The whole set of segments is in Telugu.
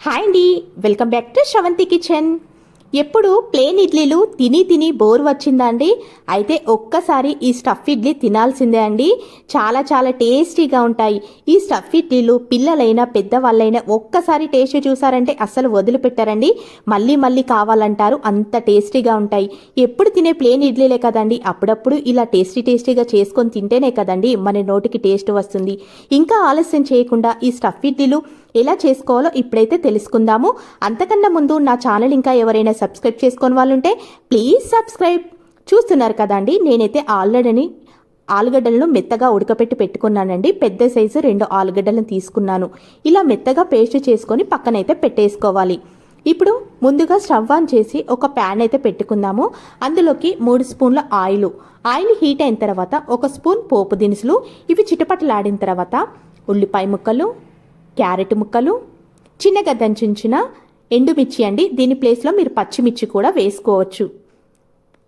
హాయ్ అండి. Welcome back to Shavanthi kitchen. ఎప్పుడు ప్లేన్ ఇడ్లీలు తిని తిని బోర్ వచ్చిందండి. అయితే ఒక్కసారి ఈ స్టఫ్ ఇడ్లీ తినాల్సిందే అండి. చాలా చాలా టేస్టీగా ఉంటాయి. ఈ స్టఫ్ ఇడ్లీలు పిల్లలైనా పెద్దవాళ్ళైనా ఒక్కసారి టేస్ట్ చూసారంటే అస్సలు వదిలిపెట్టారండి. మళ్ళీ మళ్ళీ కావాలంటారు. అంత టేస్టీగా ఉంటాయి. ఎప్పుడు తినే ప్లేన్ ఇడ్లీలే కదండి. అప్పుడప్పుడు ఇలా టేస్టీ టేస్టీగా చేసుకొని తింటేనే కదండి మన నోటికి టేస్ట్ వస్తుంది. ఇంకా ఆలస్యం చేయకుండా ఈ స్టఫ్ ఇడ్లీలు ఎలా చేసుకోవాలో ఇప్పుడైతే తెలుసుకుందాము. అంతకన్నా ముందు నా ఛానల్ ఇంకా ఎవరైనా సబ్స్క్రైబ్ చేసుకొని వాళ్ళుంటే ప్లీజ్ సబ్స్క్రైబ్. చూస్తున్నారు కదండి నేనైతే ఆల్రెడీ ఆలుగడ్డలను మెత్తగా ఉడకపెట్టి పెట్టుకున్నానండి. పెద్ద సైజు రెండు ఆలుగడ్డలను తీసుకున్నాను. ఇలా మెత్తగా పేస్ట్ చేసుకొని పక్కనైతే పెట్టేసుకోవాలి. ఇప్పుడు ముందుగా స్టవ్ ఆన్ చేసి ఒక ప్యాన్ అయితే పెట్టుకుందాము. అందులోకి మూడు స్పూన్ల ఆయిల్. ఆయిల్ హీట్ అయిన తర్వాత ఒక స్పూన్ పోపు దినుసులు. ఇవి చిటపటలాడిన తర్వాత ఉల్లిపాయ ముక్కలు క్యారెట్ ముక్కలు చిన్నగా దంచుంచిన ఎండుమిర్చి అండి. దీని ప్లేస్లో మీరు పచ్చిమిర్చి కూడా వేసుకోవచ్చు.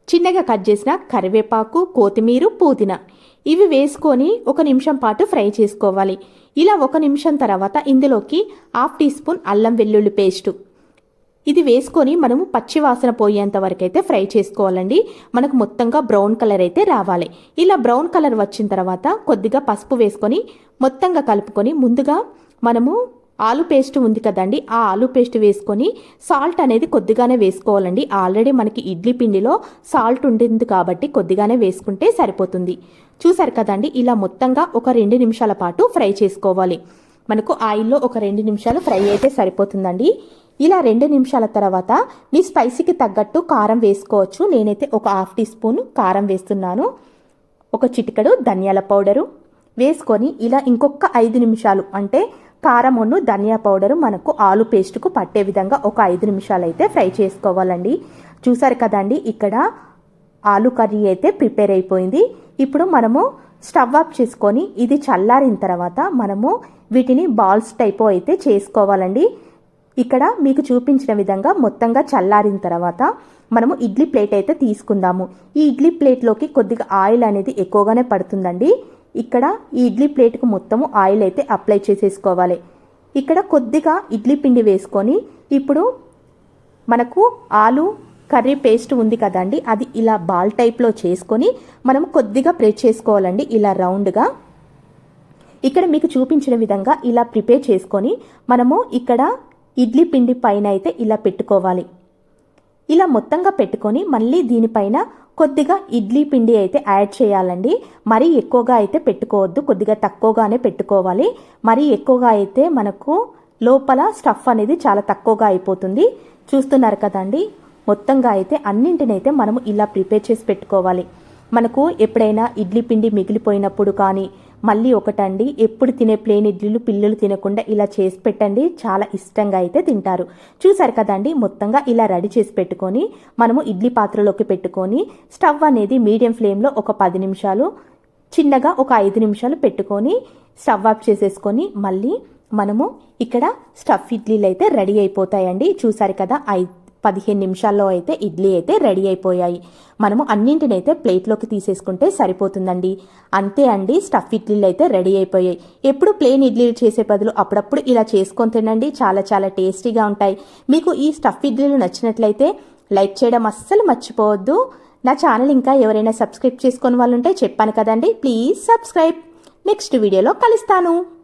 చిన్నగా కట్ చేసిన కరివేపాకు కొత్తిమీర పుదీనా ఇవి వేసుకొని ఒక నిమిషం పాటు ఫ్రై చేసుకోవాలి. ఇలా ఒక నిమిషం తర్వాత ఇందులోకి హాఫ్ టీ స్పూన్ అల్లం వెల్లుల్లి పేస్టు. ఇది వేసుకొని మనము పచ్చి వాసన పోయేంత వరకు అయితే ఫ్రై చేసుకోవాలండి. మనకు మొత్తంగా బ్రౌన్ కలర్ అయితే రావాలి. ఇలా బ్రౌన్ కలర్ వచ్చిన తర్వాత కొద్దిగా పసుపు వేసుకొని మొత్తంగా కలుపుకొని ముందుగా మనము ఆలు పేస్ట్ ఉంది కదండి ఆ ఆలు పేస్ట్ వేసుకొని సాల్ట్ అనేది కొద్దిగానే వేసుకోవాలండి. ఆల్రెడీ మనకి ఇడ్లీ పిండిలో సాల్ట్ ఉంటుంది కాబట్టి కొద్దిగానే వేసుకుంటే సరిపోతుంది. చూసారు కదండి ఇలా మొత్తంగా ఒక రెండు నిమిషాల పాటు ఫ్రై చేసుకోవాలి. మనకు ఆయిల్లో ఒక రెండు నిమిషాలు ఫ్రై అయితే సరిపోతుందండి. ఇలా రెండు నిమిషాల తర్వాత మీ స్పైసీకి తగ్గట్టు కారం వేసుకోవచ్చు. నేనైతే ఒక హాఫ్ టీ స్పూన్ కారం వేస్తున్నాను. ఒక చిటికడు ధనియాల పౌడరు వేసుకొని ఇలా ఇంకొక ఐదు నిమిషాలు అంటే కారమును ధనియా పౌడరు మనకు ఆలు పేస్ట్కు పట్టే విధంగా ఒక ఐదు నిమిషాలు అయితే ఫ్రై చేసుకోవాలండి. చూసారు కదండి ఇక్కడ ఆలు కర్రీ అయితే ప్రిపేర్ అయిపోయింది. ఇప్పుడు మనము స్టవ్ ఆఫ్ చేసుకొని ఇది చల్లారిన తర్వాత మనము వీటిని బాల్స్ టైపు అయితే చేసుకోవాలండి. ఇక్కడ మీకు చూపించిన విధంగా మొత్తంగా చల్లారిన తర్వాత మనము ఇడ్లీ ప్లేట్ అయితే తీసుకుందాము. ఈ ఇడ్లీ ప్లేట్లోకి కొద్దిగా ఆయిల్ అనేది ఎక్కువగానే పడుతుందండి. ఇక్కడ ఈ ఇడ్లీ ప్లేట్కు మొత్తము ఆయిల్ అయితే అప్లై చేసేసుకోవాలి. ఇక్కడ కొద్దిగా ఇడ్లీ పిండి వేసుకొని ఇప్పుడు మనకు ఆలు కర్రీ పేస్ట్ ఉంది కదండి అది ఇలా బాల్ టైప్లో చేసుకొని మనం కొద్దిగా ప్రెస్ చేసుకోవాలండి ఇలా రౌండ్గా. ఇక్కడ మీకు చూపించిన విధంగా ఇలా ప్రిపేర్ చేసుకొని మనము ఇక్కడ ఇడ్లీ పిండి పైన అయితే ఇలా పెట్టుకోవాలి. ఇలా మొత్తంగా పెట్టుకొని మళ్ళీ దీనిపైన కొద్దిగా ఇడ్లీ పిండి అయితే యాడ్ చేయాలండి. మరీ ఎక్కువగా అయితే పెట్టుకోవద్దు. కొద్దిగా తక్కువగానే పెట్టుకోవాలి. మరీ ఎక్కువగా అయితే మనకు లోపల స్టఫ్ అనేది చాలా తక్కువగా అయిపోతుంది. చూస్తున్నారు కదండి? మొత్తంగా అయితే అన్నింటినైతే మనము ఇలా ప్రిపేర్ చేసి పెట్టుకోవాలి. మనకు ఎప్పుడైనా ఇడ్లీ పిండి మిగిలిపోయినప్పుడు కానీ మళ్ళీ ఒకటండి ఎప్పుడు తినే ప్లేన్ ఇడ్లీలు పిల్లలు తినకుండా ఇలా చేసి పెట్టండి చాలా ఇష్టంగా అయితే తింటారు. చూసారు కదండి మొత్తంగా ఇలా రెడీ చేసి పెట్టుకొని మనము ఇడ్లీ పాత్రలోకి పెట్టుకొని స్టవ్ అనేది మీడియం ఫ్లేమ్లో ఒక పది నిమిషాలు చిన్నగా ఒక ఐదు నిమిషాలు పెట్టుకొని స్టవ్ ఆఫ్ చేసేసుకొని మళ్ళీ మనము ఇక్కడ స్టఫ్ ఇడ్లీలు అయితే రెడీ అయిపోతాయండి. చూసారు కదా ఐదు పదిహేను నిమిషాల్లో అయితే ఇడ్లీ అయితే రెడీ అయిపోయాయి. మనము అన్నింటినైతే ప్లేట్లోకి తీసేసుకుంటే సరిపోతుందండి. అంతే అండి స్టఫ్ ఇడ్లీలు అయితే రెడీ అయిపోయాయి. ఎప్పుడు ప్లేన్ ఇడ్లీలు చేసే బదులు అప్పుడప్పుడు ఇలా చేసుకొని తినండి. చాలా చాలా టేస్టీగా ఉంటాయి. మీకు ఈ స్టఫ్ ఇడ్లీలు నచ్చినట్లయితే లైక్ చేయడం అస్సలు మర్చిపోవద్దు. నా ఛానల్ ఇంకా ఎవరైనా సబ్స్క్రైబ్ చేసుకుని వాళ్ళు ఉంటే చెప్పాను కదండి. Please subscribe. నెక్స్ట్ వీడియోలో కలుస్తాను.